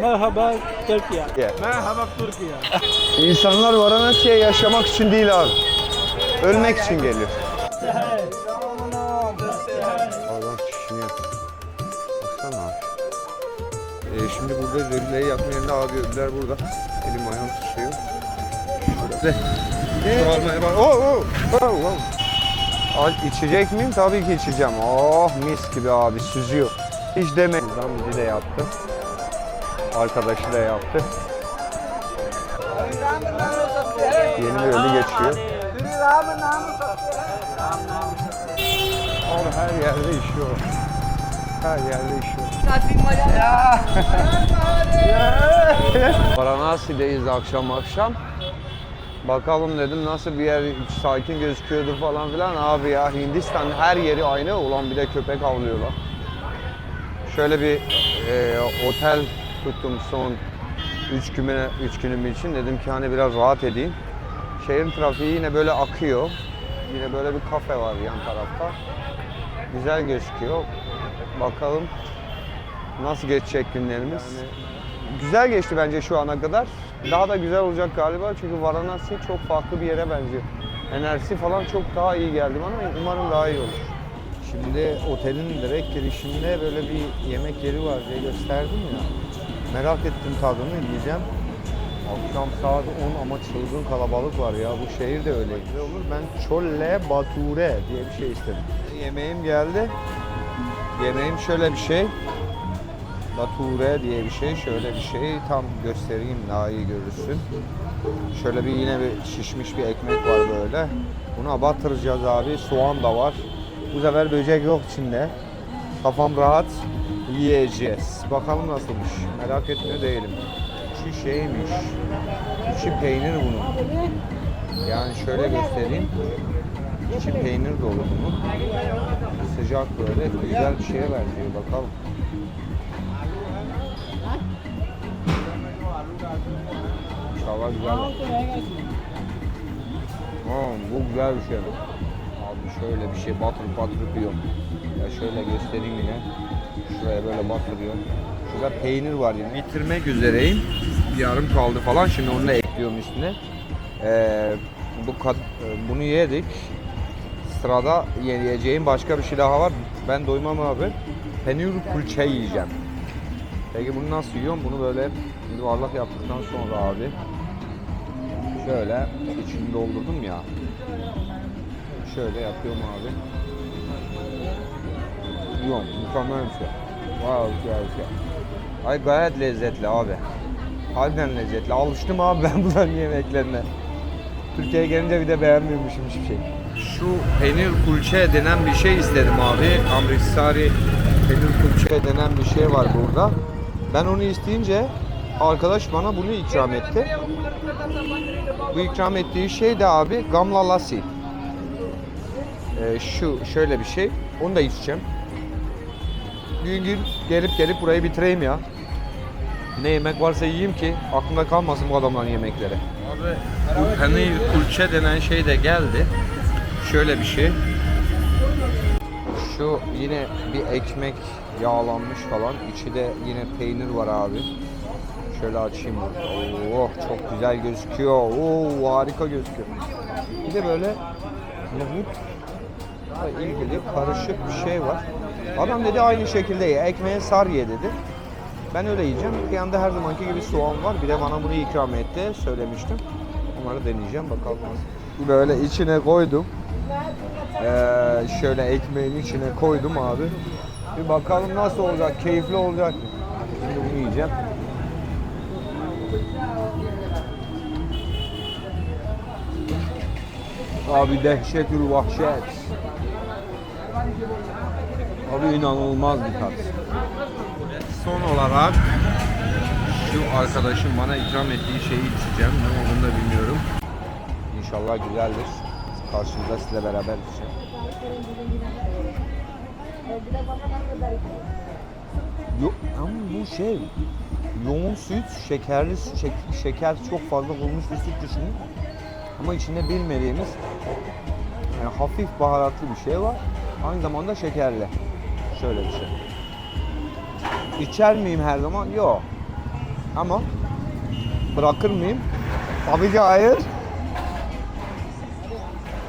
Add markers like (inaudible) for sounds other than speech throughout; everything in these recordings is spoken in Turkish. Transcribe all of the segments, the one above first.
Merhaba Türkiye. Yeah. Merhaba Türkiye. İnsanlar Varanasi'ye yaşamak için değil abi. Ölmek için geliyor. Adam çişini yapıyor. Baksana abi. Ee, şimdi burada zölleyi yapma yerinde abi ödüler burada. Elim ayağım tutuyor. Şurada. Almaya bak. Oh, oh, oh, oh. Al, içecek miyim? Tabii ki içeceğim. Oh mis gibi abi süzüyor. Hiç deme. Buradan bizi de yaptı. Arkadaşı da yaptı. Yeni bir ölü geçiyor. Abi her yerde işiyor. Her yerde işiyor. (laughs) Varanasi'deyiz akşam akşam. Bakalım dedim nasıl bir yer sakin gözüküyordu falan filan. Abi ya Hindistan her yeri aynı. Ulan bir de köpek avlıyorlar. Şöyle bir e, otel tuttum son 3 günüme 3 günüm için. Dedim ki hani biraz rahat edeyim. Şehrin trafiği yine böyle akıyor. Yine böyle bir kafe var yan tarafta. Güzel gözüküyor. Bakalım nasıl geçecek günlerimiz. güzel geçti bence şu ana kadar. Daha da güzel olacak galiba çünkü Varanasi çok farklı bir yere benziyor. Enerjisi falan çok daha iyi geldi bana. Umarım daha iyi olur. Şimdi otelin direkt girişinde böyle bir yemek yeri var diye gösterdim ya. Merak ettim tadını yiyeceğim. Akşam saat 10 ama çılgın kalabalık var ya. Bu şehir de öyle. Ne olur ben çolle bature diye bir şey istedim. Yemeğim geldi. Yemeğim şöyle bir şey. Bature diye bir şey, şöyle bir şey. Tam göstereyim daha iyi görürsün. Şöyle bir yine bir şişmiş bir ekmek var böyle. Buna batıracağız abi. Soğan da var. Bu sefer böcek yok içinde. Kafam rahat. Yiyeceğiz. Bakalım nasılmış. Merak etmiyor değilim. İçi şeymiş. İçi peynir bunun. Yani şöyle göstereyim. İçi peynir dolu bunun. Sıcak böyle güzel bir şeye benziyor bakalım. İnşallah güzel. Aa, bu güzel bir şey. Abi şöyle bir şey batırıp batırıp yiyorum. Ya şöyle göstereyim yine. Şuraya böyle batırıyorum. Şurada peynir var yine. Bitirmek üzereyim. Yarım kaldı falan. Şimdi onu da ekliyorum üstüne. Ee, bu kad- e, bunu yedik. Sırada yiyeceğim başka bir şey daha var. Ben doymam abi. Penir kulçe yiyeceğim. Peki bunu nasıl yiyorum? Bunu böyle yuvarlak yaptıktan sonra abi şöyle içini doldurdum ya. Şöyle yapıyorum abi. Yiyorum. Mükemmel bir şey. Wow, güzel bir şey. Ay gayet lezzetli abi. Harbiden lezzetli. Alıştım abi ben (laughs) bunların yemeklerine. Türkiye'ye gelince bir de beğenmiyormuşum hiçbir şey. Şu peynir kulçe denen bir şey istedim abi. Amritsari peynir kulçe denen bir şey var burada. Ben onu isteyince arkadaş bana bunu ikram etti. Bu ikram ettiği şey de abi gamla lassi. Ee, şu şöyle bir şey. Onu da içeceğim. Gün gün gelip gelip burayı bitireyim ya. Ne yemek varsa yiyeyim ki aklımda kalmasın bu adamların yemekleri. Abi bu peynir kulçe denen şey de geldi. Şöyle bir şey. Şu yine bir ekmek yağlanmış falan. İçi de yine peynir var abi. Şöyle açayım. Oh çok güzel gözüküyor. Oo harika gözüküyor. Bir de böyle nohutla ilgili karışık bir şey var. Adam dedi aynı şekilde ye. Ekmeğe sar ye dedi. Ben öyle yiyeceğim. Yanında her zamanki gibi soğan var. Bir de bana bunu ikram etti. Söylemiştim. Onları deneyeceğim. Bakalım. Böyle içine koydum. Ee, şöyle ekmeğin içine koydum abi. Bir bakalım nasıl olacak. Keyifli olacak. mı? Şimdi bunu yiyeceğim. Abi dehşetül vahşet. Abi inanılmaz bir tat. Son olarak şu arkadaşım bana ikram ettiği şeyi içeceğim. Ne olduğunu da bilmiyorum. İnşallah güzeldir. Karşınızda sizle beraber içeceğim. Yok ama bu şey yoğun süt, şekerli şek- şeker çok fazla olmuş bir süt düşünün. Ama içinde bilmediğimiz yani hafif baharatlı bir şey var. Aynı zamanda şekerli. Şöyle bir şey. İçer miyim her zaman? Yok. Ama bırakır mıyım? Tabii ki hayır.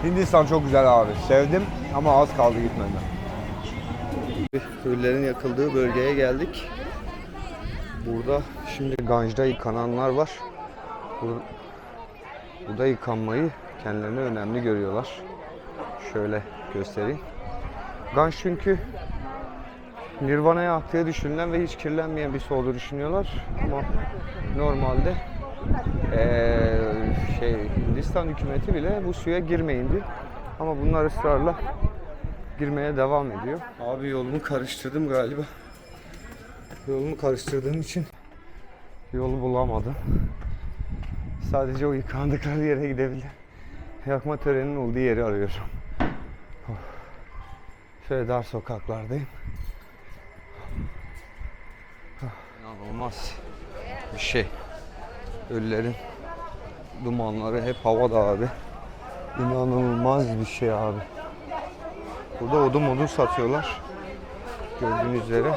Hindistan çok güzel abi. Sevdim ama az kaldı gitmeden. Köylülerin yakıldığı bölgeye geldik. Burada şimdi Ganj'da yıkananlar var. Bur- Burada yıkanmayı kendilerine önemli görüyorlar. Şöyle göstereyim. Ganj çünkü Nirvana'ya aktığı düşünülen ve hiç kirlenmeyen bir su olduğunu düşünüyorlar. Ama normalde eee, şey Hindistan hükümeti bile bu suya girmeyin diyor. Ama bunlar ısrarla girmeye devam ediyor. Abi yolumu karıştırdım galiba. Yolumu karıştırdığım için yolu bulamadım. Sadece o yıkandıkları yere gidebilir. Yakma töreninin olduğu yeri arıyorum. Of. Şöyle dar sokaklardayım. İnanılmaz bir şey. Ölülerin dumanları hep havada abi. İnanılmaz bir şey abi. Burada odun odun satıyorlar. Gördüğünüz üzere.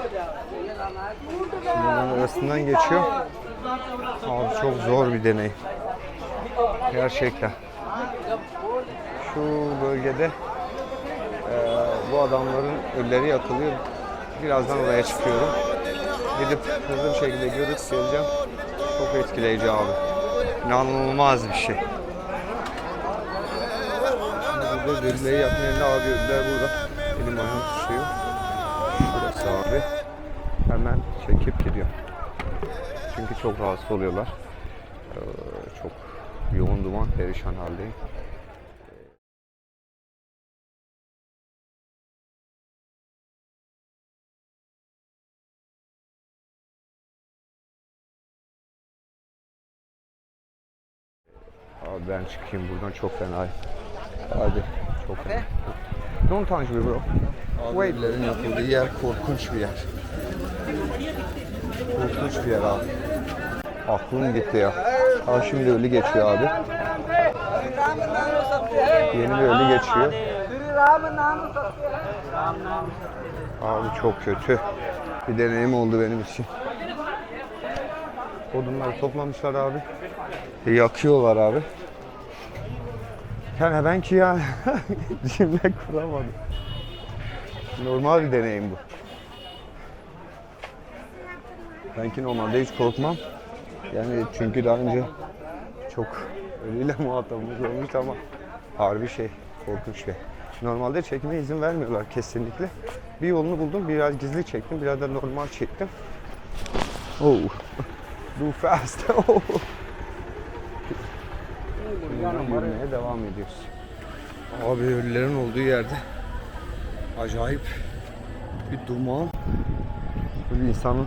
Şimdi bunların arasından geçiyor. Abi çok zor bir deney. Gerçekten. Şu bölgede eee, bu adamların ölüleri yakılıyor. Birazdan oraya çıkıyorum. Gidip hızlı bir şekilde görüp geleceğim. Çok etkileyici abi. İnanılmaz bir şey. Şimdi burada ölüleri yakma yerinde abi ölüler burada. Elim ayağım tutuyor. Şurası abi. Hemen çekip gidiyorum. Çünkü çok rahatsız oluyorlar. Ee, çok yoğun duman, perişan haldeyim. Abi ben çıkayım buradan çok fena. Hadi çok fena. Don't touch me bro. Wave'lerin yapıldığı yer korkunç bir yer. Korkunç bir yer abi. Aklım gitti ya. Ha şimdi ölü geçiyor abi. Yeni bir ölü geçiyor. Abi çok kötü. Bir deneyim oldu benim için. Odunları toplamışlar abi. E, yakıyorlar abi. Yani ben ki ya (laughs) cümle kuramadım. Normal bir deneyim bu. Ben ki normalde hiç korkmam. Yani çünkü daha önce çok ölüyle (laughs) muhatabımız olmuş ama harbi şey, korkunç şey. Normalde çekime izin vermiyorlar kesinlikle. Bir yolunu buldum, biraz gizli çektim, biraz da normal çektim. Oh, (laughs) do fast. Oh. Şimdi yürümeye devam ediyoruz. Abi ölülerin olduğu yerde acayip bir duman, bir insanın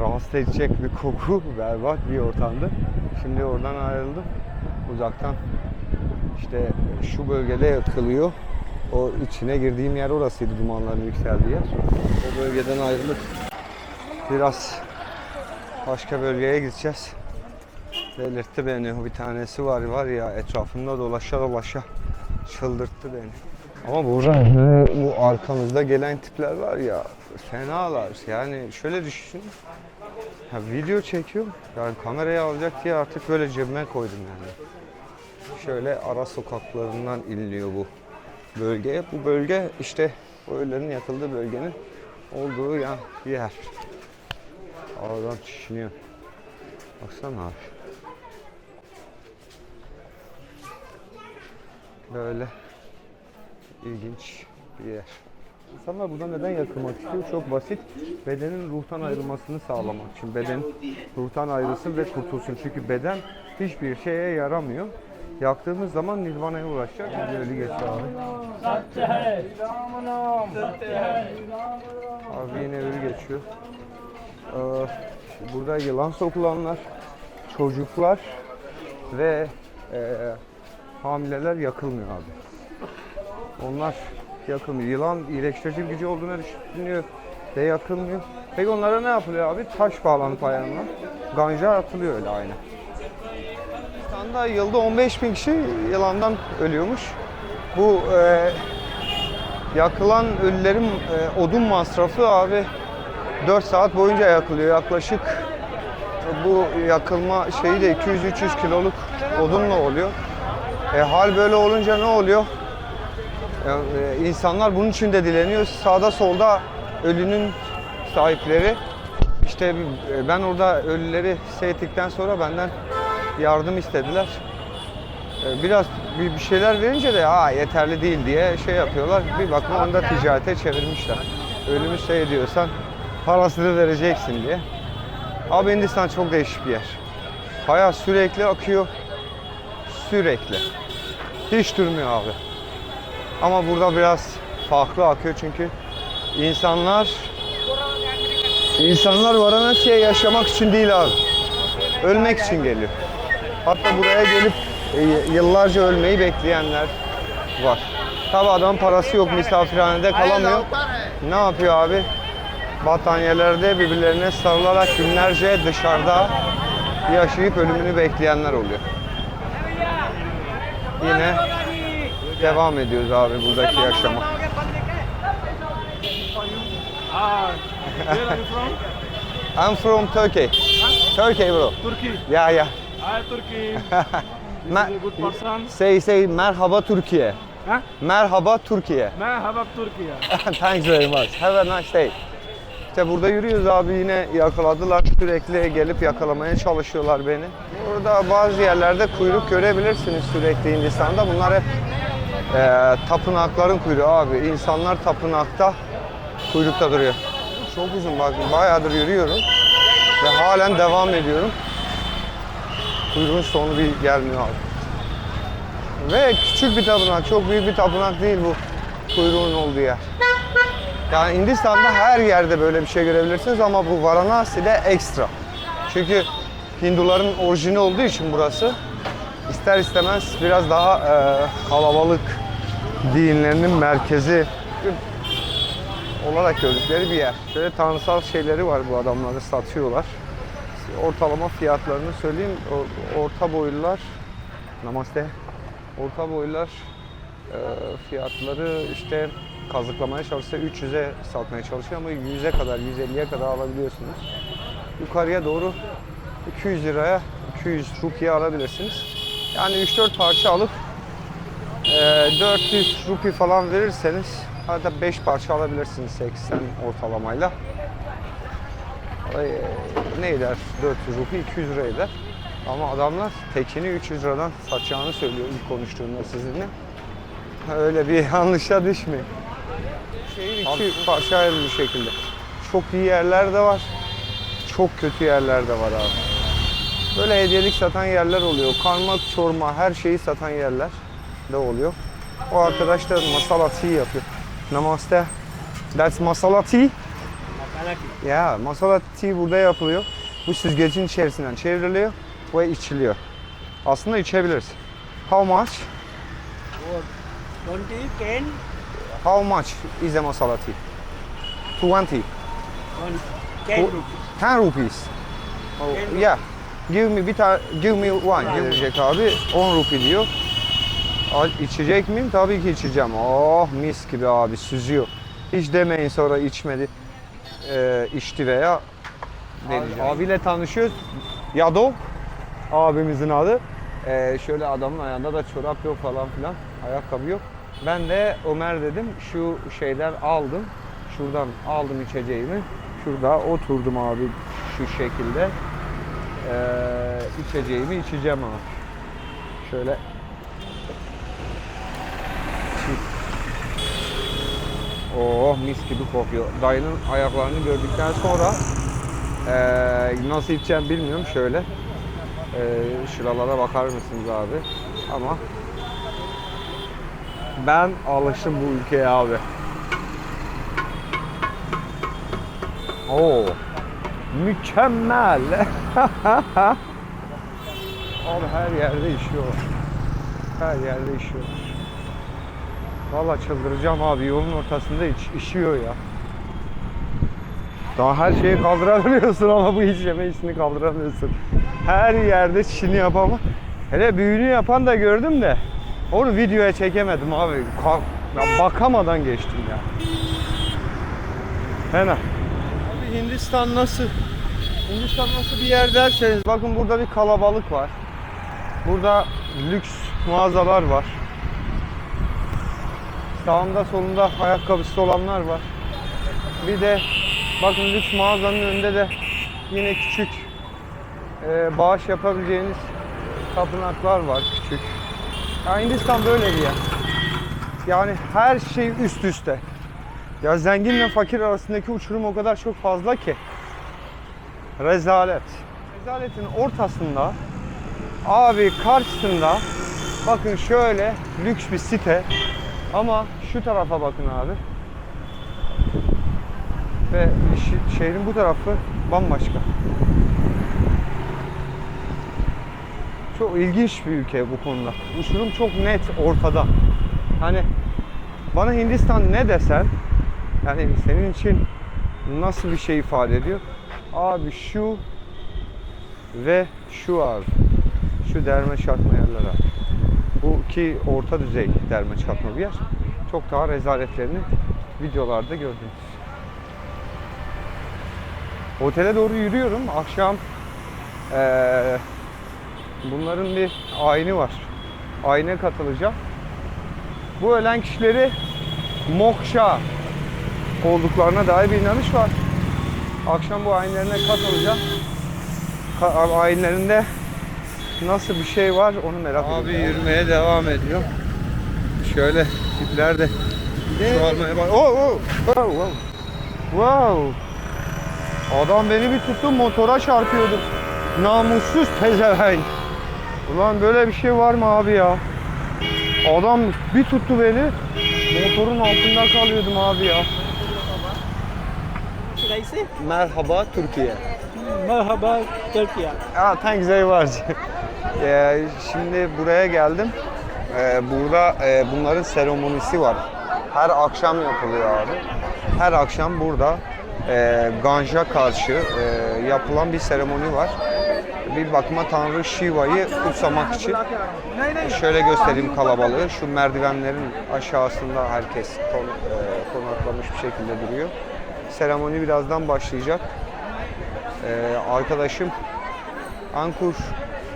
rahatsız edecek bir koku, (laughs) berbat bir ortamdı. Şimdi oradan ayrıldım. Uzaktan işte şu bölgede yakılıyor. O içine girdiğim yer orasıydı dumanların yükseldiği yer. O bölgeden ayrılıp biraz başka bölgeye gideceğiz. Delirtti beni. O bir tanesi var var ya etrafımda dolaşa dolaşa çıldırttı beni. Ama burada bu arkamızda gelen tipler var ya fenalar. Yani şöyle düşün. Ya video çekiyorum. Yani kameraya alacak diye artık böyle cebime koydum yani. Şöyle ara sokaklarından iniliyor bu bölge. Bu bölge işte o ölülerin yakıldığı bölgenin olduğu ya yer. Ağdan çişiniyor. Baksana abi. Böyle ilginç bir yer. İnsanlar burada neden yakılmak istiyor? Çok basit. Bedenin ruhtan ayrılmasını sağlamak için. Beden ruhtan ayrılsın ve kurtulsun. Çünkü beden hiçbir şeye yaramıyor. Yaktığımız zaman nirvana'ya ulaşacak. Ölü geçiyor abi. Abi yine ölü geçiyor. Ee, burada yılan sokulanlar, çocuklar ve e, hamileler yakılmıyor abi. Onlar yakılmıyor. Yılan iyileştirici gücü olduğunu düşünüyor ve yakılmıyor. Peki onlara ne yapılıyor abi? Taş bağlanıp ayağına. Ganja atılıyor öyle aynı. Pakistan'da yılda 15 bin kişi yılandan ölüyormuş. Bu e, yakılan ölülerin e, odun masrafı abi 4 saat boyunca yakılıyor. Yaklaşık bu yakılma şeyi de 200-300 kiloluk odunla oluyor. E, hal böyle olunca ne oluyor? E, insanlar bunun için de dileniyor. Sağda solda ölünün sahipleri işte e, ben orada ölüleri seyrettikten sonra benden yardım istediler. E, Biraz bir şeyler verince de ha yeterli değil diye şey yapıyorlar. Bir bakma onu da ticarete çevirmişler. Ölümü seyrediyorsan parasını vereceksin diye. Abi Hindistan çok değişik bir yer. Hayat sürekli akıyor. Sürekli. Hiç durmuyor abi. Ama burada biraz farklı akıyor çünkü insanlar insanlar Varanasi'ye yaşamak için değil abi. Ölmek için geliyor. Hatta buraya gelip e, yıllarca ölmeyi bekleyenler var. Tabi adam parası yok misafirhanede kalamıyor. Ne yapıyor abi? Battaniyelerde birbirlerine sarılarak günlerce dışarıda yaşayıp ölümünü bekleyenler oluyor. Yine devam ediyoruz abi buradaki yaşama. Where are you from? I'm from Turkey. Turkey bro. Turkey. Yeah yeah. Hi, Turkey. (laughs) Ma- good person. Say say merhaba Türkiye. Huh? Merhaba Türkiye. Merhaba Turkey. (laughs) Thanks very much. Have a nice day. İşte burada yürüyoruz abi yine yakaladılar. Sürekli gelip yakalamaya çalışıyorlar beni. Burada bazı yerlerde kuyruk görebilirsiniz sürekli Hindistan'da. Bunlar hep e, tapınakların kuyruğu abi. İnsanlar tapınakta kuyrukta duruyor. Çok uzun bak bayağıdır yürüyorum. Ve halen devam ediyorum. Kuyruğun sonu bir gelmiyor abi. Ve küçük bir tapınak, çok büyük bir tapınak değil bu kuyruğun olduğu yer. Yani Hindistan'da her yerde böyle bir şey görebilirsiniz ama bu Varanasi'de ekstra. Çünkü Hinduların orijini olduğu için burası ister istemez biraz daha e, kalabalık dinlerinin merkezi olarak gördükleri bir yer. Şöyle tanrısal şeyleri var bu adamları satıyorlar. Ortalama fiyatlarını söyleyeyim. Orta boylular Namaste. Orta boylular e, fiyatları işte kazıklamaya çalışsa 300'e satmaya çalışıyor ama 100'e kadar, 150'ye kadar alabiliyorsunuz. Yukarıya doğru 200 liraya, 200 rupiye alabilirsiniz. Yani 3-4 parça alıp e, 400 rupi falan verirseniz hatta 5 parça alabilirsiniz 80 ortalamayla. E, ne eder? 400 rupi 200 lira eder. Ama adamlar tekini 300 liradan satacağını söylüyor ilk konuştuğumda sizinle. Öyle bir (laughs) yanlışa düşmeyin. Şehir iki parça ayrı bir şekilde. Çok iyi yerler de var. Çok kötü yerler de var abi. Böyle hediyelik satan yerler oluyor. Karma, çorma, her şeyi satan yerler de oluyor. O arkadaş da masala yapıyor. Namaste. That's masala tea. Ya masala tea burada yapılıyor. Bu süzgecin içerisinden çevriliyor ve içiliyor. Aslında içebiliriz. How much? Twenty ten How much is a masala tea? 20. one ten O- rupees. 10 rupees. Oh, yeah. Give me bir tane, give me one gelecek abi. 10 rupi diyor. Al, içecek miyim? Tabii ki içeceğim. Oh mis gibi abi süzüyor. Hiç demeyin sonra içmedi. Ee, içti veya deneyeceğim. Abiyle tanışıyoruz. Yado abimizin adı. Ee, şöyle adamın ayağında da çorap yok falan filan. Ayakkabı yok. Ben de Ömer dedim şu şeyler aldım. Şuradan aldım içeceğimi. Şurada oturdum abi şu şekilde. Ee, içeceğimi içeceğim ama. Şöyle Oh mis gibi kokuyor. Dayının ayaklarını gördükten sonra eee, nasıl içeceğim bilmiyorum. Şöyle eee şuralara bakar mısınız abi? Ama ben alıştım bu ülkeye abi. Oo. Mükemmel. (laughs) abi her yerde işiyorlar. Her yerde işiyorlar. Valla çıldıracağım abi yolun ortasında iç, işiyor ya. Daha her şeyi kaldırabiliyorsun ama bu iş yeme işini kaldıramıyorsun. Her yerde çişini yapama. Hele büyüğünü yapan da gördüm de onu videoya çekemedim abi. Kalk, ya bakamadan geçtim ya. Fena. Abi Hindistan nasıl? Hindistan nasıl bir yer derseniz bakın burada bir kalabalık var. Burada lüks mağazalar var. Sağımda solumda ayakkabısı olanlar var. Bir de bakın lüks mağazanın önünde de yine küçük e, bağış yapabileceğiniz tapınaklar var küçük. Ya Hindistan böyle bir yer. Yani her şey üst üste. Ya zenginle fakir arasındaki uçurum o kadar çok fazla ki. Rezalet. Rezaletin ortasında abi karşısında bakın şöyle lüks bir site ama şu tarafa bakın abi. Ve şehrin bu tarafı bambaşka. Çok ilginç bir ülke bu konuda. Uçurum çok net ortada. Hani bana Hindistan ne desen yani senin için nasıl bir şey ifade ediyor? Abi şu ve şu abi. Şu derme çatma yerler abi. Bu ki orta düzey derme çatma bir yer. Çok daha rezaletlerini videolarda gördünüz. Otele doğru yürüyorum. Akşam eee, bunların bir ayini var. Ayine katılacağım. Bu ölen kişileri moksha olduklarına dair bir inanış var. Akşam bu ayinlerine katılacağım. Ka- ayinlerinde nasıl bir şey var onu merak ediyorum. Abi yürümeye devam ediyor. Şöyle tipler de çoğalmaya bak. Oh, oh, wow, wow. Wow. Adam beni bir tuttu motora çarpıyordu. Namussuz pezevenk. Ulan böyle bir şey var mı abi ya? Adam bir tuttu beni. Motorun altında kalıyordum abi ya. Merhaba Türkiye. Merhaba Turkey. Aa, thanks very much. (laughs) Ee, şimdi buraya geldim. Ee, burada e, bunların seremonisi var. Her akşam yapılıyor abi. Her akşam burada e, Ganja karşı e, yapılan bir seremoni var. Bir bakıma Tanrı Shiva'yı kutsamak için. Şöyle göstereyim kalabalığı. Şu merdivenlerin aşağısında herkes kon, e, konaklamış bir şekilde duruyor. Seremoni birazdan başlayacak. Ee, arkadaşım Ankur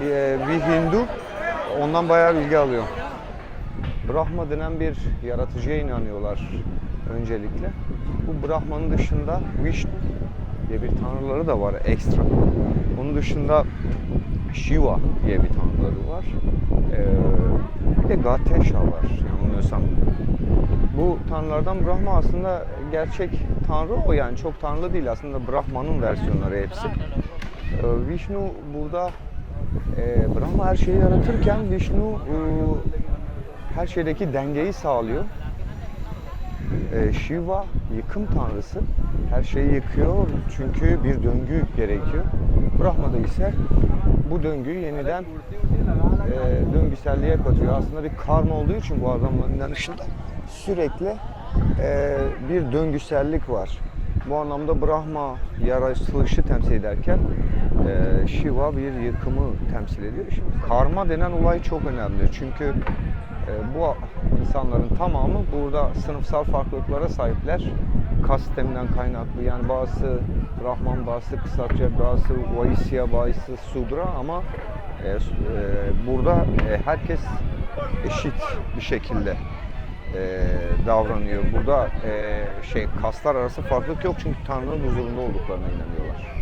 e, bir Hindu. Ondan bayağı bilgi alıyor. Brahma denen bir yaratıcıya inanıyorlar öncelikle. Bu Brahman'ın dışında Vishnu diye bir tanrıları da var ekstra. Onun dışında Shiva diye bir tanrıları var. Ee, bir de Gatesha var yanılmıyorsam. Bu tanrılardan Brahma aslında gerçek tanrı o yani çok tanrı değil aslında Brahman'ın versiyonları hepsi. Ee, Vishnu burada e, Brahma her şeyi yaratırken Vishnu e, her şeydeki dengeyi sağlıyor. E, Shiva yıkım tanrısı. Her şeyi yıkıyor çünkü bir döngü gerekiyor. Brahma da ise bu döngüyü yeniden e, döngüselliğe katıyor. Aslında bir karma olduğu için bu adamların inanışında sürekli e, bir döngüsellik var. Bu anlamda Brahma yaratılışı temsil ederken e, Shiva bir yıkımı temsil ediyor. Şimdi karma denen olay çok önemli. Çünkü e, bu insanların tamamı burada sınıfsal farklılıklara sahipler. Kas sisteminden kaynaklı. Yani bazısı Brahman, bazısı kısaca, bazısı Vaisya, bazısı Sudra ama e, e, burada e, herkes eşit bir şekilde e, davranıyor. Burada e, şey kaslar arası farklılık yok çünkü Tanrı'nın huzurunda olduklarına inanıyorlar.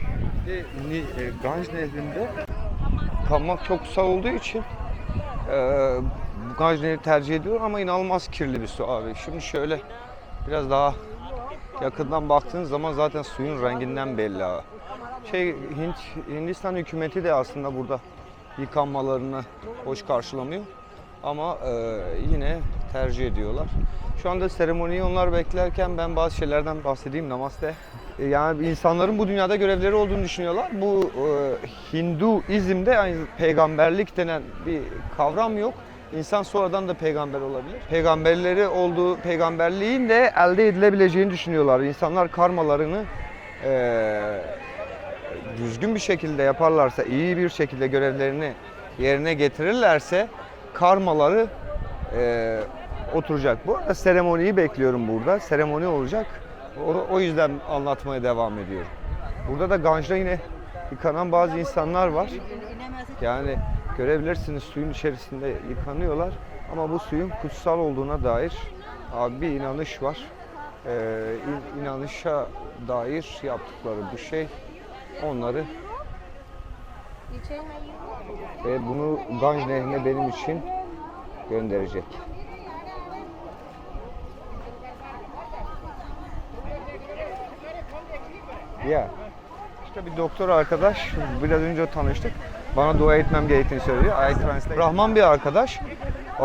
Ni, e, Ganj Nehri'nde kalmak çok kısa olduğu için e, Ganj Nehri tercih ediyor ama inanılmaz kirli bir su abi. Şimdi şöyle biraz daha yakından baktığınız zaman zaten suyun renginden belli abi. Şey Hint, Hindistan hükümeti de aslında burada yıkanmalarını hoş karşılamıyor. Ama e, yine tercih ediyorlar. Şu anda seremoniyi onlar beklerken ben bazı şeylerden bahsedeyim. Namaste. E, Yani insanların bu dünyada görevleri olduğunu düşünüyorlar. Bu e, Hinduizm'de aynı peygamberlik denen bir kavram yok. İnsan sonradan da peygamber olabilir. Peygamberleri olduğu peygamberliğin de elde edilebileceğini düşünüyorlar. İnsanlar karmalarını e, düzgün bir şekilde yaparlarsa, iyi bir şekilde görevlerini yerine getirirlerse karmaları e, oturacak. Bu arada seremoniyi bekliyorum burada. Seremoni olacak. O, o yüzden anlatmaya devam ediyorum. Burada da Ganj'da yine yıkanan bazı insanlar var. Yani görebilirsiniz suyun içerisinde yıkanıyorlar. Ama bu suyun kutsal olduğuna dair bir inanış var. Ee, in- inanışa dair yaptıkları bu şey onları ve bunu Ganj Nehri'ne benim için gönderecek. Ya işte bir doktor arkadaş biraz önce tanıştık. Bana dua etmem gerektiğini söyledi. I translate. Rahman bir arkadaş. Ee,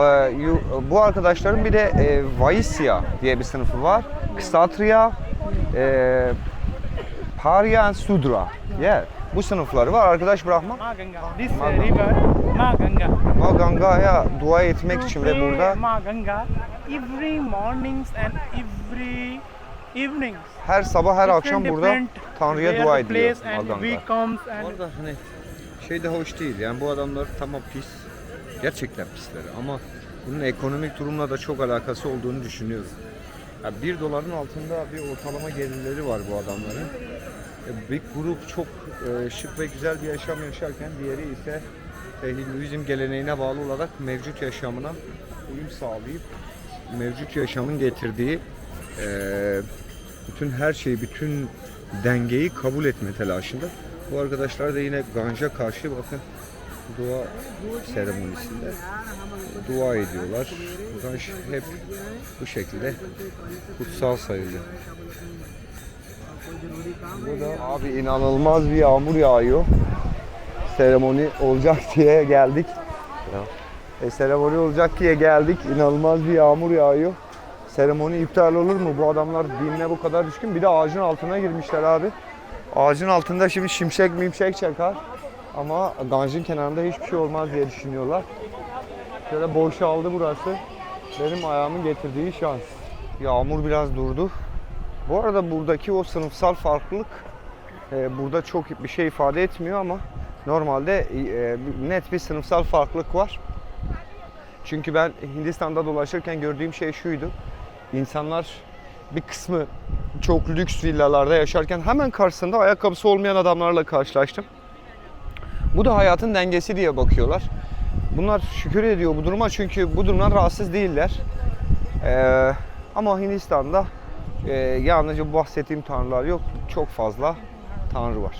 Bu arkadaşların bir de e, Vaisya diye bir sınıfı var. Kshatriya, e, Parya and Sudra. Yeah. Bu sınıfları var. Arkadaş Brahman. Ma Ganga. This Ma uh, Ganga. river, Ma Ganga. Ma Ganga'ya dua etmek için ve burada Ma Ganga every mornings and every evenings. her sabah her akşam burada Tanrı'ya dua the ediliyor şey de hoş değil yani bu adamlar tamam pis. Gerçekten pisler ama bunun ekonomik durumla da çok alakası olduğunu düşünüyorum. Ya bir doların altında bir ortalama gelirleri var bu adamların. E, Bir grup çok e, şık ve güzel bir yaşam yaşarken diğeri ise Hinduizm geleneğine bağlı olarak mevcut yaşamına uyum sağlayıp mevcut yaşamın getirdiği e, bütün her şeyi, bütün dengeyi kabul etme telaşında. Bu arkadaşlar da yine ganja karşı bakın dua seremonisinde dua ediyorlar. Ganj hep bu şekilde kutsal sayılıyor. Bu da abi inanılmaz bir yağmur yağıyor. Seremoni olacak (laughs) diye geldik. E, seremoni olacak diye geldik. İnanılmaz bir yağmur yağıyor. Seremoni iptal olur mu? Bu adamlar dinle bu kadar düşkün. Bir de ağacın altına girmişler abi. Ağacın altında şimdi şimşek mimşek çakar. Ama ganjın kenarında hiçbir şey olmaz diye düşünüyorlar. Şöyle boşaldı burası. Benim ayağımın getirdiği şans. Yağmur biraz durdu. Bu arada buradaki o sınıfsal farklılık e, burada çok bir şey ifade etmiyor ama normalde e, net bir sınıfsal farklılık var. Çünkü ben Hindistan'da dolaşırken gördüğüm şey şuydu. İnsanlar bir kısmı çok lüks villalarda yaşarken hemen karşısında ayakkabısı olmayan adamlarla karşılaştım. Bu da hayatın dengesi diye bakıyorlar. Bunlar şükür ediyor bu duruma çünkü bu durumdan rahatsız değiller. Ee, ama Hindistan'da e, yalnızca bahsettiğim tanrılar yok. Çok fazla tanrı var.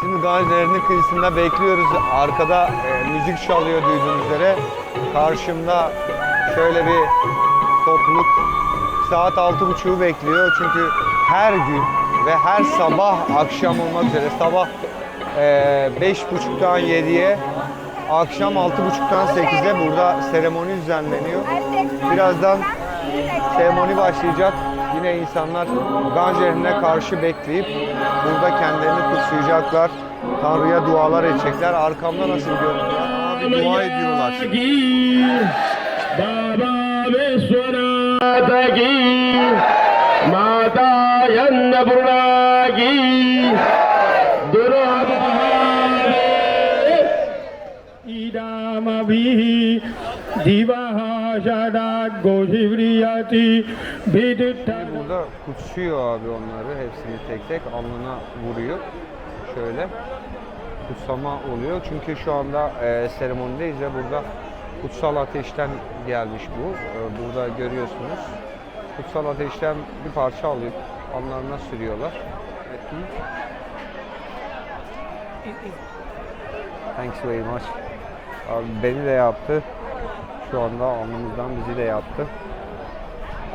Şimdi Ganj kıyısında bekliyoruz. Arkada e, müzik çalıyor duyduğunuz üzere. Karşımda şöyle bir topluluk saat 6.30'u bekliyor. Çünkü her gün ve her sabah akşam olmak üzere sabah e, 5.30'dan 7'ye akşam 6.30'dan 8'e burada seremoni düzenleniyor. Birazdan seremoni başlayacak. Yine insanlar Ganj karşı bekleyip burada kendilerini kutsayacaklar. Tanrı'ya dualar edecekler. Arkamda nasıl görünüyor? Abi dua ediyorlar. Baba ve sonra ಮಾತಾಗಿ ಮಾತಾ ಎನ್ನ ಬುರುಳಾಗಿ ದುರಾಭಿ ದಿವಹ şada. Burada kutsuyor abi onları hepsini tek tek alnına vuruyor. Şöyle kutsama oluyor. Çünkü şu anda e, seremonideyiz ve burada kutsal ateşten gelmiş bu. E, burada görüyorsunuz. Kutsal ateşten bir parça alıyor. Alnlarına sürüyorlar. Thanks very much. Abi beni de yaptı. Şu anda alnımızdan bizi de yaptı.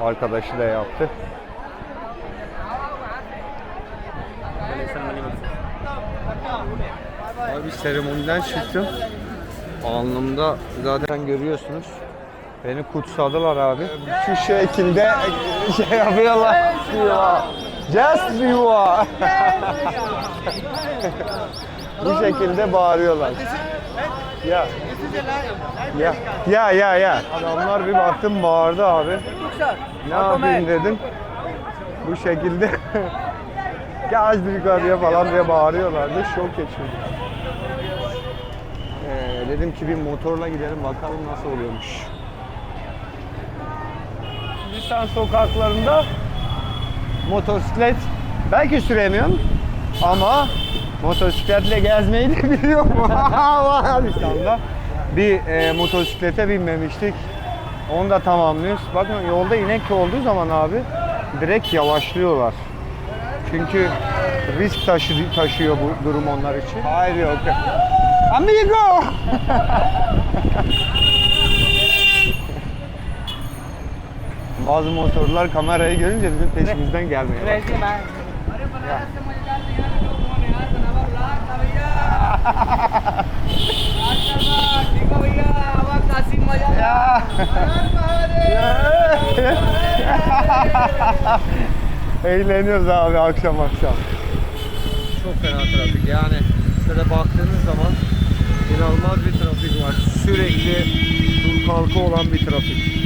Arkadaşı da yaptı. Abi seremoniden çıktım. Alnımda zaten görüyorsunuz. Beni kutsadılar abi. Şu şekilde şey yapıyorlar. Just Siva. Bu şekilde bağırıyorlar. Ya. Ya ya ya ya. Adamlar bir baktım bağırdı abi. Ne yapayım dedim. Bu şekilde (laughs) gaz yukarıya falan diye bağırıyorlardı. Şok geçirdim. Dedim ki bir motorla gidelim bakalım nasıl oluyormuş. Hindistan sokaklarında motosiklet belki süremiyorum. Ama motosikletle gezmeyi de (laughs) biliyor mu? Var inşallah. Bir e, motosiklete binmemiştik. Onu da tamamlıyoruz. Bakın yolda inek olduğu zaman abi direkt yavaşlıyorlar. Çünkü risk taşı, taşıyor bu durum onlar için. Hayır yok. Amigo! (laughs) Bazı motorlar kamerayı görünce bizim peşimizden gelmeye başlıyor. (laughs) (laughs) Eğleniyoruz abi akşam akşam. Çok fena trafik yani şöyle baktığınız zaman inanılmaz bir trafik var. Sürekli dur kalkı olan bir trafik.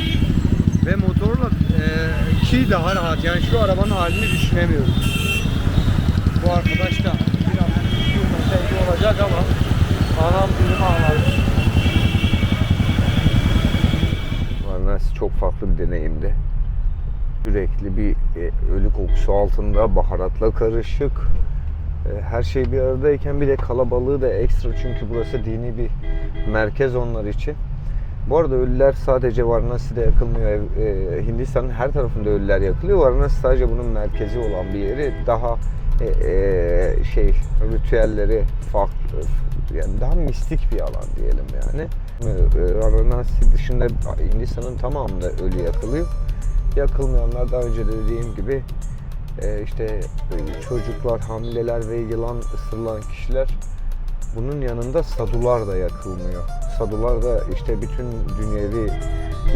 Ve motorla e, ki daha rahat yani şu arabanın halini düşünemiyoruz. Bu arkadaş da biraz sevgi olacak ama anam bizim ağlar. Varnas çok farklı bir deneyimdi. Sürekli bir e, ölü kokusu altında baharatla karışık. E, her şey bir aradayken bir de kalabalığı da ekstra çünkü burası dini bir merkez onlar için. Bu arada ölüler sadece Varanasi'de yakılmıyor. E, Hindistan'ın her tarafında ölüler yakılıyor. Varanasi sadece bunun merkezi olan bir yeri. Daha şey ritüelleri farklı yani daha mistik bir alan diyelim yani. Varanasi dışında Hindistan'ın tamamında ölü yakılıyor. Yakılmayanlar daha önce de dediğim gibi e, işte e, çocuklar, hamileler ve yılan ısırılan kişiler bunun yanında sadular da yakılmıyor. Sadular da işte bütün dünyevi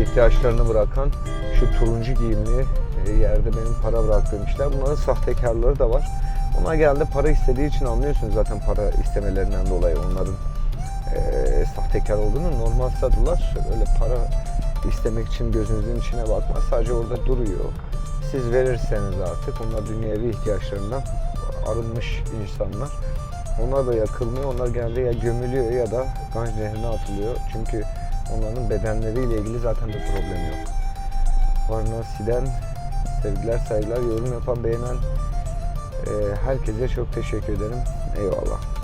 ihtiyaçlarını bırakan şu turuncu giyimli e, yerde benim para bıraktığım kişiler. Bunların sahtekarları da var. Onlar geldi para istediği için anlıyorsunuz zaten para istemelerinden dolayı onların e, sahtekar olduğunu. Normal sadular öyle para istemek için gözünüzün içine bakmaz. Sadece orada duruyor. Siz verirseniz artık onlar dünyevi ihtiyaçlarından arınmış insanlar. Onlar da yakılmıyor. Onlar genelde ya gömülüyor ya da Ganj Nehri'ne atılıyor. Çünkü onların bedenleriyle ilgili zaten bir problem yok. Varanasi'den sevgiler, saygılar, yorum yapan, beğenen e, herkese çok teşekkür ederim. Eyvallah.